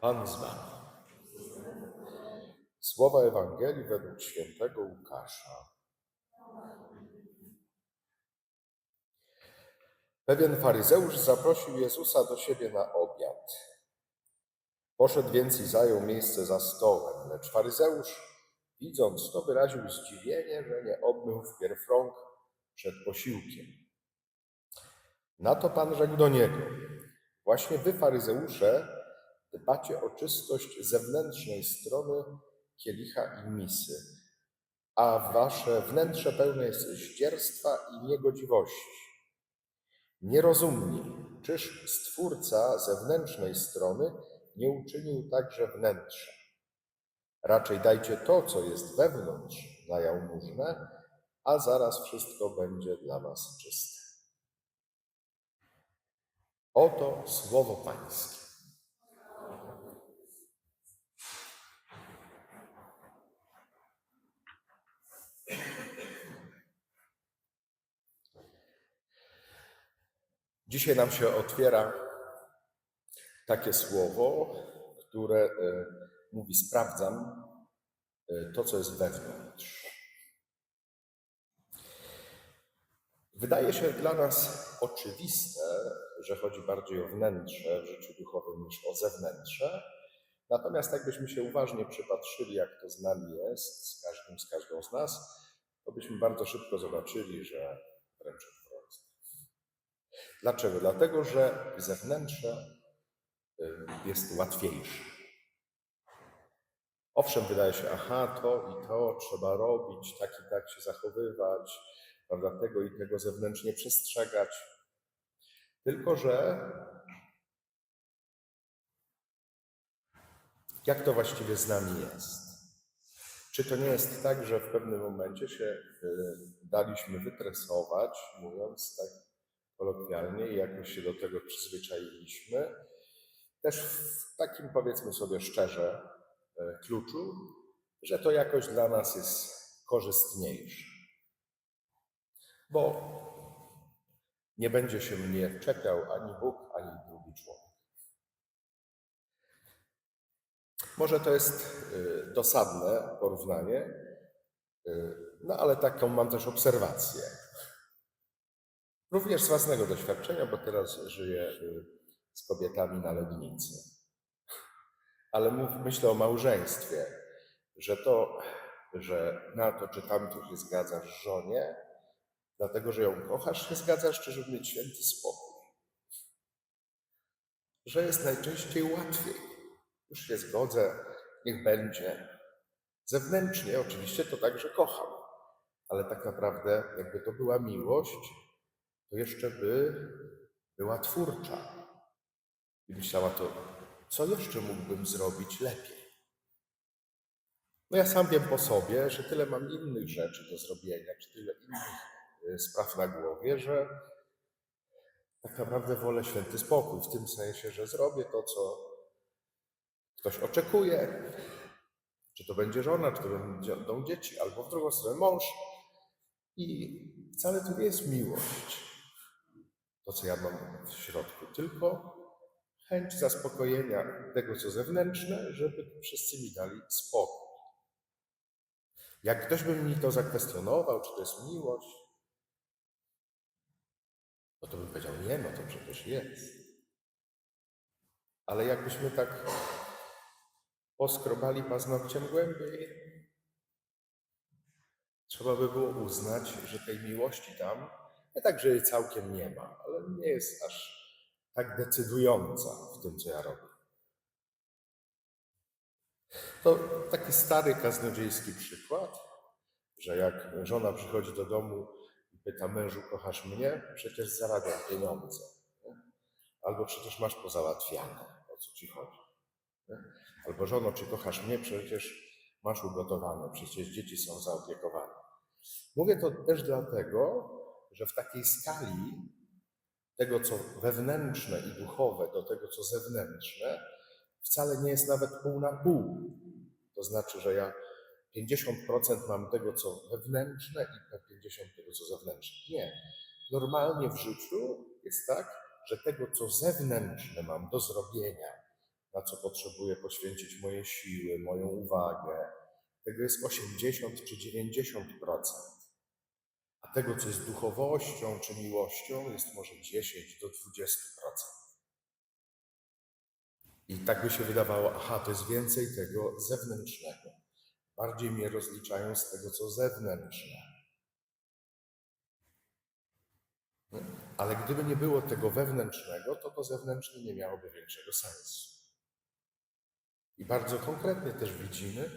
Pan z wami. Słowa Ewangelii według świętego Łukasza. Pewien faryzeusz zaprosił Jezusa do siebie na obiad. Poszedł więc i zajął miejsce za stołem, lecz faryzeusz, widząc to, wyraził zdziwienie, że nie obmył wpierw rąk przed posiłkiem. Na to Pan rzekł do niego: Właśnie wy, faryzeusze, dbacie o czystość zewnętrznej strony kielicha i misy, a wasze wnętrze pełne jest zdzierstwa i niegodziwości. Nierozumni, czyż Stwórca zewnętrznej strony nie uczynił także wnętrza? Raczej dajcie to, co jest wewnątrz, na jałmużnę, a zaraz wszystko będzie dla was czyste. Oto słowo Pańskie. Dzisiaj nam się otwiera takie słowo, które e, mówi: Sprawdzam e, to, co jest wewnątrz. Wydaje się dla nas oczywiste, że chodzi bardziej o wnętrze w życiu duchowym niż o zewnętrzne. Natomiast jakbyśmy się uważnie przypatrzyli, jak to z nami jest, z każdym, z każdą z nas, to byśmy bardzo szybko zobaczyli, że wręcz. Dlaczego? Dlatego, że zewnętrzne y, jest łatwiejsze. Owszem, wydaje się, aha, to i to trzeba robić, tak i tak się zachowywać, prawda, tego i tego zewnętrznie przestrzegać. Tylko, że jak to właściwie z nami jest? Czy to nie jest tak, że w pewnym momencie się y, daliśmy wytresować, mówiąc tak kolokwialnie, i jakoś się do tego przyzwyczailiśmy? Też w takim, powiedzmy sobie szczerze, y, kluczu, że to jakoś dla nas jest korzystniejsze. Bo nie będzie się mnie czepiał ani Bóg, ani drugi człowiek. Może to jest y, dosadne porównanie, y, no ale taką mam też obserwację. Również z własnego doświadczenia, bo teraz żyję y, z kobietami na Legnicy. Ale mów, myślę o małżeństwie, że to, że na to czy tamto się zgadzasz żonie, dlatego że ją kochasz, się zgadzasz, czy żeby mieć święty spokój. Że jest najczęściej łatwiej. Już się zgodzę, niech będzie. Zewnętrznie oczywiście to także kocham, ale tak naprawdę, jakby to była miłość, to jeszcze by była twórcza. I myślała to, co jeszcze mógłbym zrobić lepiej. No ja sam wiem po sobie, że tyle mam innych rzeczy do zrobienia, czy tyle innych y, spraw na głowie, że tak naprawdę wolę święty spokój, w tym sensie, że zrobię to, co ktoś oczekuje, czy to będzie żona, czy to będą dzieci, albo w drugą stronę mąż. I wcale to nie jest miłość, to co ja mam w środku, tylko chęć zaspokojenia tego, co zewnętrzne, żeby wszyscy mi dali spokój. Jak ktoś by mi to zakwestionował, czy to jest miłość, no to bym powiedział, nie, no to przecież jest. Ale jakbyśmy tak poskrobali paznokciem głębiej, trzeba by było uznać, że tej miłości tam, nie tak, że jej całkiem nie ma, ale nie jest aż tak decydująca w tym, co ja robię. To taki stary kaznodziejski przykład, że jak żona przychodzi do domu i pyta mężu, kochasz mnie? Przecież zarabiam pieniądze. Albo przecież masz pozałatwiane, o co ci chodzi. Albo żono, czy kochasz mnie? Przecież masz ugotowane, przecież dzieci są zaopiekowane. Mówię to też dlatego, że w takiej skali tego, co wewnętrzne i duchowe, do tego, co zewnętrzne, wcale nie jest nawet pół na pół. To znaczy, że ja 50% mam tego, co wewnętrzne i 50% tego, co zewnętrzne. Nie. Normalnie w życiu jest tak, że tego, co zewnętrzne mam do zrobienia, na co potrzebuję poświęcić moje siły, moją uwagę. Tego jest 80 czy 90%. A tego, co jest duchowością czy miłością, jest może 10 do 20%. I tak by się wydawało, aha, to jest więcej tego zewnętrznego. Bardziej mnie rozliczają z tego, co zewnętrzne. Ale gdyby nie było tego wewnętrznego, to to zewnętrzne nie miałoby większego sensu. I bardzo konkretnie też widzimy,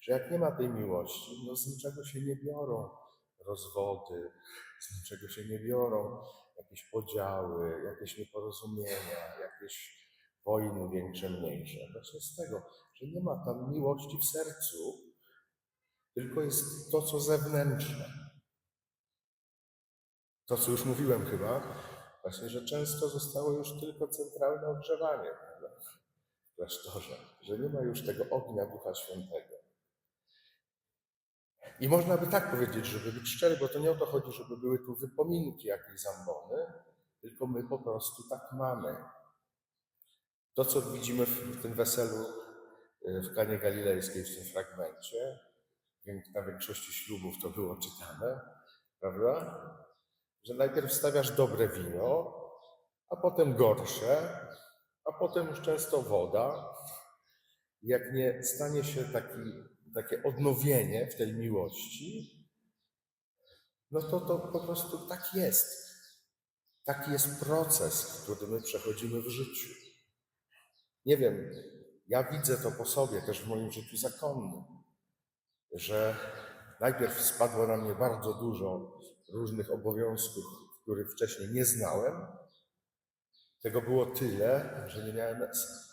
że jak nie ma tej miłości, no z niczego się nie biorą rozwody, z niczego się nie biorą jakieś podziały, jakieś nieporozumienia, jakieś wojny większe, mniejsze. Właśnie z tego, że nie ma tam miłości w sercu, tylko jest to, co zewnętrzne. To, co już mówiłem chyba, właśnie, że często zostało już tylko centralne ogrzewanie w klasztorze, że nie ma już tego ognia Ducha Świętego. I można by tak powiedzieć, żeby być szczery, bo to nie o to chodzi, żeby były tu wypominki jakieś zambony, tylko my po prostu tak mamy. To, co widzimy w tym weselu y, w Kanie Galilejskiej, w tym fragmencie, na większości ślubów to było czytane, prawda? Że najpierw stawiasz dobre wino, a potem gorsze, a potem już często woda. Jak nie stanie się taki, takie odnowienie w tej miłości, no to to po prostu tak jest. Taki jest proces, który my przechodzimy w życiu. Nie wiem, ja widzę to po sobie też w moim życiu zakonnym, że najpierw spadło na mnie bardzo dużo różnych obowiązków, których wcześniej nie znałem. Tego było tyle, że nie miałem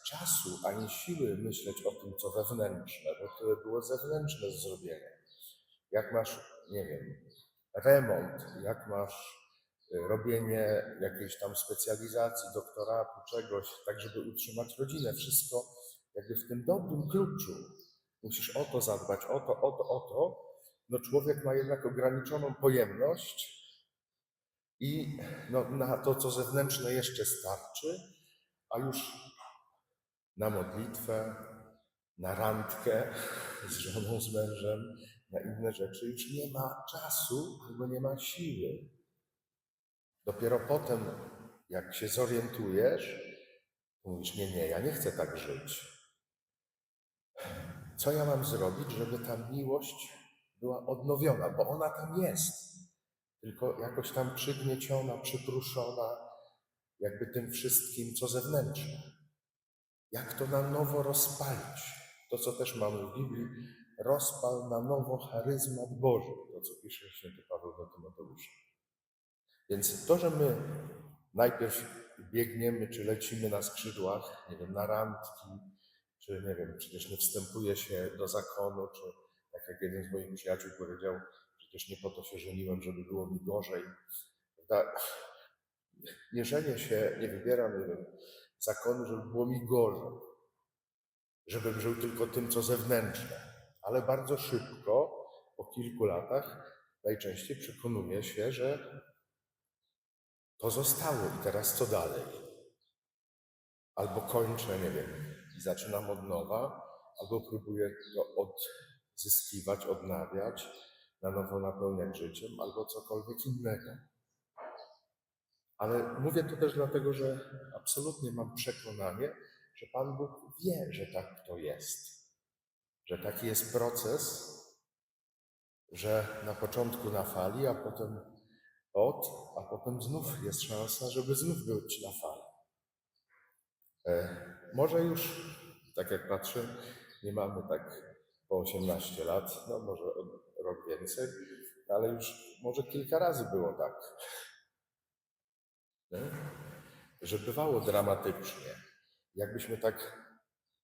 czasu ani siły myśleć o tym, co wewnętrzne, bo to było zewnętrzne do zrobienia. Jak masz, nie wiem, remont, jak masz y, robienie jakiejś tam specjalizacji, doktoratu, czegoś, tak żeby utrzymać rodzinę, wszystko jakby w tym dobrym kluczu. Musisz o to zadbać, o to, o to, o to. No człowiek ma jednak ograniczoną pojemność i no, na to, co zewnętrzne jeszcze starczy, a już na modlitwę, na randkę z żoną, z mężem, na inne rzeczy już nie ma czasu albo nie ma siły. Dopiero potem, jak się zorientujesz, mówisz, nie, nie, ja nie chcę tak żyć. Co ja mam zrobić, żeby ta miłość była odnowiona, bo ona tam jest, tylko jakoś tam przygnieciona, przypruszona, jakby tym wszystkim, co zewnętrzne. Jak to na nowo rozpalić? To, co też mamy w Biblii, rozpal na nowo charyzmat Boży, to co pisze święty Paweł do Tymoteusza. Więc to, że my najpierw biegniemy, czy lecimy na skrzydłach, nie wiem, na randki, czy nie wiem, przecież nie wstępuje się do zakonu, czy tak jak jeden z moich przyjaciół powiedział, przecież nie po to się żeniłem, żeby było mi gorzej. Prawda? Nie żenię się, nie wybieram, nie wiem, zakonu, żeby było mi gorzej. Żebym żył tylko tym, co zewnętrzne. Ale bardzo szybko, po kilku latach, najczęściej przekonuję się, że to zostało i teraz co dalej? Albo kończę, nie wiem, i zaczynam od nowa, albo próbuję to odzyskiwać, odnawiać, na nowo napełniać życiem, albo cokolwiek innego. Ale mówię to też dlatego, że absolutnie mam przekonanie, że Pan Bóg wie, że tak to jest. Że taki jest proces, że na początku na fali, a potem od, a potem znów jest szansa, żeby znów być na fali. E, może już, tak jak patrzę, nie mamy tak po 18 lat, no może rok więcej, ale już może kilka razy było tak, nie? że bywało dramatycznie. Jakbyśmy tak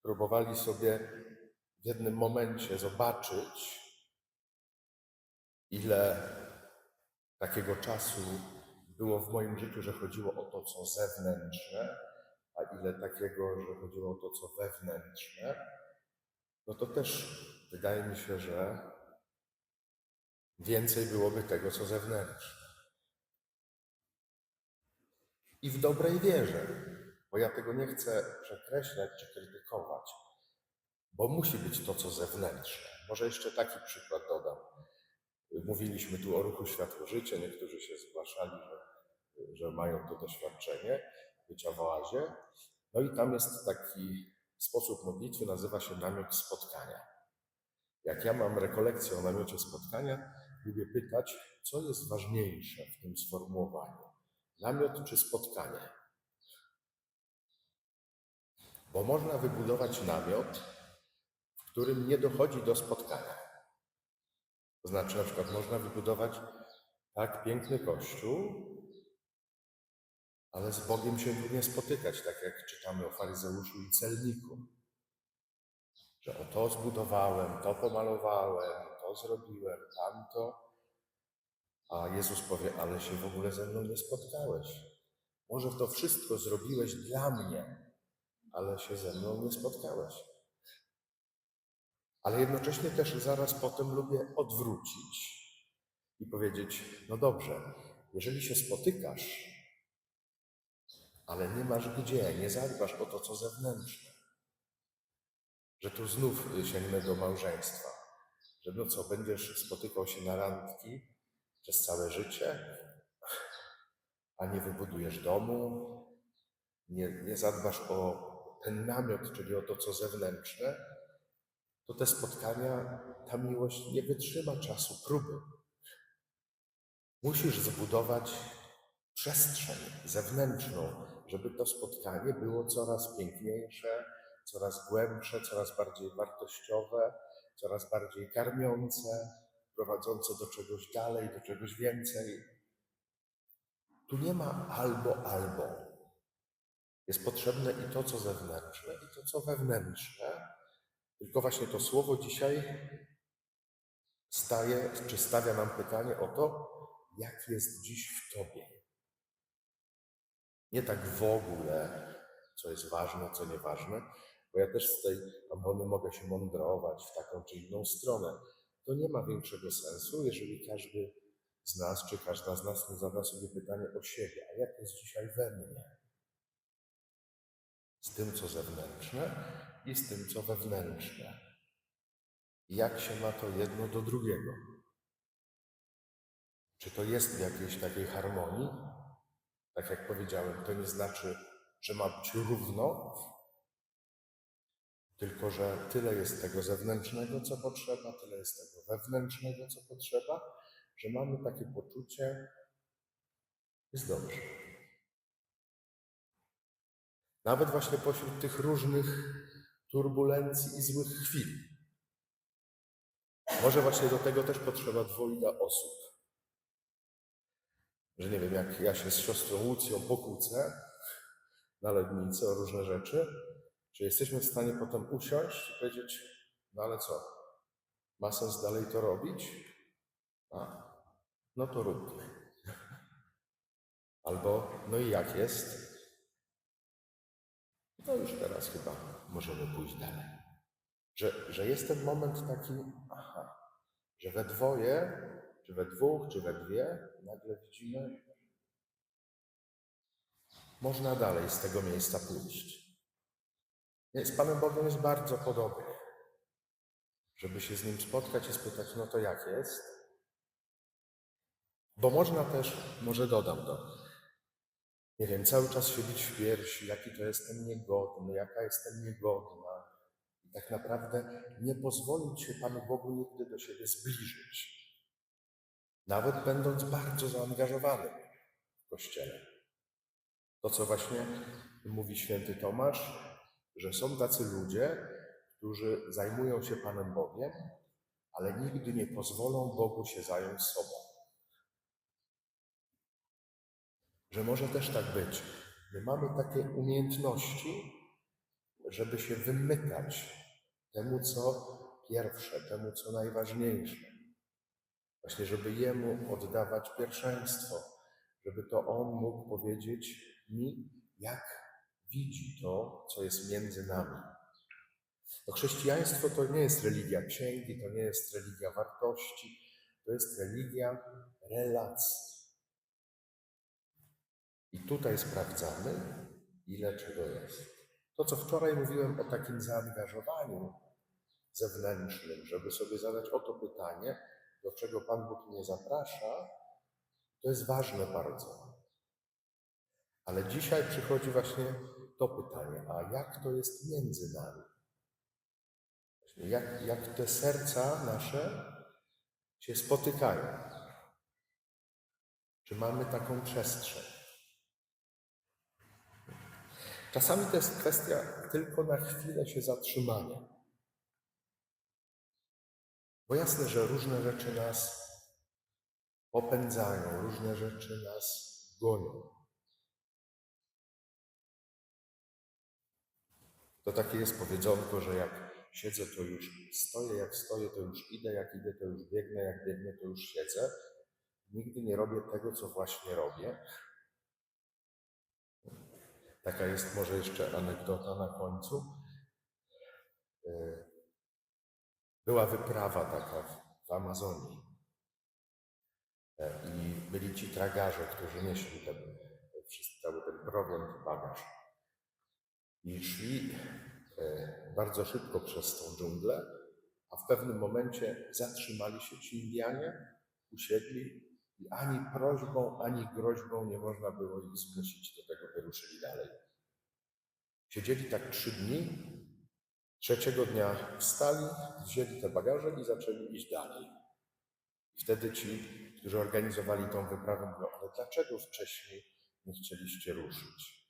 próbowali sobie w jednym momencie zobaczyć, ile takiego czasu było w moim życiu, że chodziło o to, co zewnętrzne, a ile takiego, że chodziło o to, co wewnętrzne, no to też wydaje mi się, że więcej byłoby tego, co zewnętrzne. I w dobrej wierze, Bo ja tego nie chcę przekreślać czy krytykować, bo musi być to, co zewnętrzne. Może jeszcze taki przykład dodam. Mówiliśmy tu o ruchu Światło Życie, niektórzy się zgłaszali, że, że mają to doświadczenie bycia w oazie. No i tam jest taki sposób modlitwy, nazywa się namiot spotkania. Jak ja mam rekolekcję o namiocie spotkania, lubię pytać, co jest ważniejsze w tym sformułowaniu. Namiot czy spotkanie? Bo można wybudować namiot, w którym nie dochodzi do spotkania. To znaczy, na przykład, można wybudować tak piękny kościół, ale z Bogiem się nie spotykać, tak jak czytamy o faryzeuszu i celniku. Że o to zbudowałem, to pomalowałem, zrobiłem, tamto. A Jezus powie, ale się w ogóle ze mną nie spotkałeś. Może to wszystko zrobiłeś dla mnie, ale się ze mną nie spotkałeś. Ale jednocześnie też zaraz potem lubię odwrócić i powiedzieć: No dobrze, jeżeli się spotykasz, ale nie masz gdzie, nie zadbasz o to, co zewnętrzne, że tu znów sięgnę do małżeństwa, że no co, będziesz spotykał się na randki przez całe życie, a nie wybudujesz domu, nie, nie zadbasz o ten namiot, czyli o to, co zewnętrzne, to te spotkania, ta miłość nie wytrzyma czasu próby. Musisz zbudować przestrzeń zewnętrzną, żeby to spotkanie było coraz piękniejsze, coraz głębsze, coraz bardziej wartościowe, coraz bardziej karmiące, prowadzące do czegoś dalej, do czegoś więcej. Tu nie ma albo, albo. Jest potrzebne i to, co zewnętrzne, i to, co wewnętrzne. Tylko właśnie to słowo dzisiaj staje, czy stawia nam pytanie o to, jak jest dziś w Tobie. Nie tak w ogóle, co jest ważne, co nieważne, bo ja też z tej ambony mogę się mądrować w taką czy inną stronę. To nie ma większego sensu, jeżeli każdy z nas, czy każda z nas nie zada sobie pytanie o siebie, a jak jest dzisiaj we mnie? Z tym, co zewnętrzne i z tym, co wewnętrzne. Jak się ma to jedno do drugiego? Czy to jest w jakiejś takiej harmonii? Tak jak powiedziałem, to nie znaczy, że ma być równo, tylko że tyle jest tego zewnętrznego, co potrzeba, tyle jest tego wewnętrznego, co potrzeba, że mamy takie poczucie, jest dobrze. Nawet właśnie pośród tych różnych turbulencji i złych chwil. Może właśnie do tego też potrzeba dwojga osób. Że nie wiem, jak ja się z siostrą Łucją pokłócę na lednicy o różne rzeczy, czy jesteśmy w stanie potem usiąść i powiedzieć, no ale co, ma sens dalej to robić? A, no to róbmy. Albo, no i jak jest? No już teraz chyba możemy pójść dalej. Że, że jest ten moment taki, aha, że we dwoje, czy we dwóch, czy we dwie, nagle widzimy, można dalej z tego miejsca pójść. Z Panem Bogiem jest bardzo podobnie. Żeby się z Nim spotkać i spytać, no to jak jest? Bo można też, może dodam to, nie wiem, cały czas się bić w piersi, jaki to jestem niegodny, jaka jestem niegodna. I tak naprawdę nie pozwolić się Panu Bogu nigdy do siebie zbliżyć. Nawet będąc bardzo zaangażowanym w Kościele. To, co właśnie mówi święty Tomasz, że są tacy ludzie, którzy zajmują się Panem Bogiem, ale nigdy nie pozwolą Bogu się zająć sobą. Że może też tak być. My mamy takie umiejętności, żeby się wymykać temu, co pierwsze, temu, co najważniejsze. Właśnie, żeby Jemu oddawać pierwszeństwo, żeby to On mógł powiedzieć mi, jak widzi to, co jest między nami. To chrześcijaństwo to nie jest religia księgi, to nie jest religia wartości, to jest religia relacji. I tutaj sprawdzamy, ile czego jest. To, co wczoraj mówiłem o takim zaangażowaniu zewnętrznym, żeby sobie zadać o to pytanie, do czego Pan Bóg mnie zaprasza, to jest ważne bardzo. Ale dzisiaj przychodzi właśnie to pytanie, a jak to jest między nami? Jak, jak te serca nasze się spotykają? Czy mamy taką przestrzeń? Czasami to jest kwestia tylko na chwilę się zatrzymania. Bo jasne, że różne rzeczy nas popędzają, różne rzeczy nas gonią. To takie jest powiedzonko, że jak siedzę, to już stoję, jak stoję, to już idę, jak idę, to już biegnę, jak biegnę, to już siedzę. Nigdy nie robię tego, co właśnie robię. Taka jest może jeszcze anegdota na końcu. E, Była wyprawa taka w- w Amazonii. E, I byli ci tragarze, którzy nieśli ten, cały ten prowiant, bagaż. I szli e, bardzo szybko przez tą dżunglę, a w pewnym momencie zatrzymali się ci Indianie, usiedli i ani prośbą, ani groźbą nie można było ich zmusić do tego, by ruszyli dalej. Siedzieli tak trzy dni, trzeciego dnia wstali, wzięli te bagaże i zaczęli iść dalej. I wtedy ci, którzy organizowali tą wyprawę, mówią, ale dlaczego wcześniej nie chcieliście ruszyć?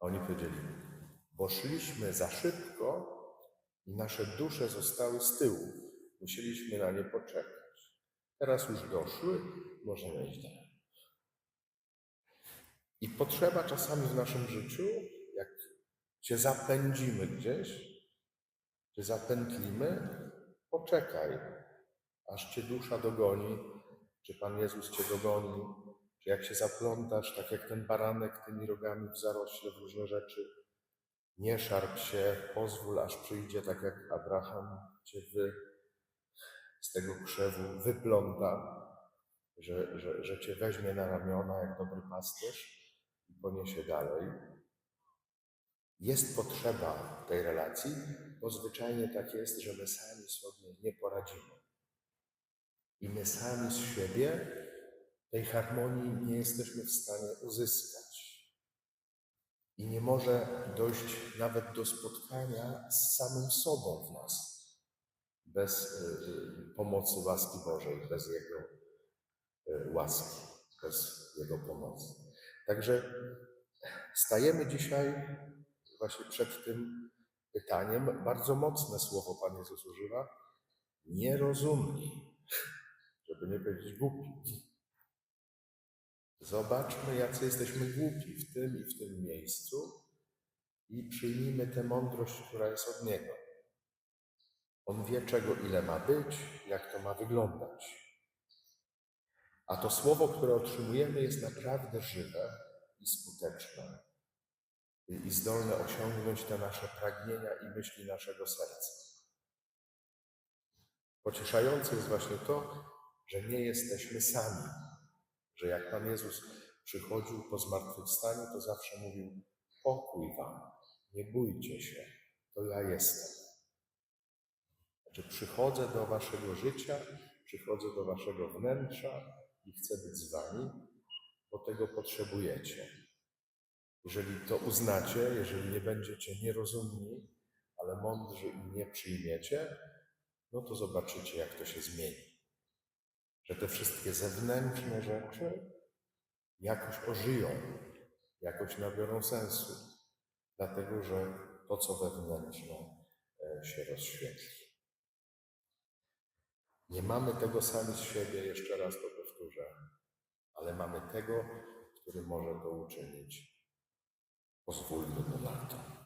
A oni powiedzieli, bo szliśmy za szybko i nasze dusze zostały z tyłu. Musieliśmy na nie poczekać. Teraz już doszły, możemy iść dalej. I potrzeba czasami w naszym życiu, jak się zapędzimy gdzieś, czy zapętlimy, poczekaj, aż cię dusza dogoni, czy Pan Jezus cię dogoni, czy jak się zaplątasz, tak jak ten baranek tymi rogami w zarośle w różne rzeczy, nie szarp się, pozwól, aż przyjdzie, tak jak Abraham cię wy, z tego krzewu wypląta, że, że, że cię weźmie na ramiona jak dobry pasterz i poniesie dalej. Jest potrzeba tej relacji, bo zwyczajnie tak jest, że my sami sobie nie poradzimy. I my sami z siebie tej harmonii nie jesteśmy w stanie uzyskać. I nie może dojść nawet do spotkania z samym sobą w nas bez y, y, pomocy łaski Bożej, bez Jego y, łaski, bez Jego pomocy. Także stajemy dzisiaj właśnie przed tym pytaniem. Bardzo mocne słowo Pan Jezus używa. Nierozumni, żeby nie powiedzieć głupi. Zobaczmy, jacy jesteśmy głupi w tym i w tym miejscu i przyjmijmy tę mądrość, która jest od Niego. On wie, czego ile ma być, jak to ma wyglądać. A to słowo, które otrzymujemy, jest naprawdę żywe i skuteczne i zdolne osiągnąć te nasze pragnienia i myśli naszego serca. Pocieszające jest właśnie to, że nie jesteśmy sami, że jak Pan Jezus przychodził po zmartwychwstaniu, to zawsze mówił: Pokój Wam, nie bójcie się, to ja jestem. Znaczy, przychodzę do Waszego życia, przychodzę do Waszego wnętrza i chcę być z Wami, bo tego potrzebujecie. Jeżeli to uznacie, jeżeli nie będziecie nierozumni, ale mądrzy i nie przyjmiecie, no to zobaczycie, jak to się zmieni. Że te wszystkie zewnętrzne rzeczy jakoś ożyją, jakoś nabiorą sensu, dlatego że to, co wewnętrzne, e, się rozświetli. Nie mamy tego sami z siebie, jeszcze raz to powtórzę, ale mamy tego, który może to uczynić. Pozwólmy mu na to.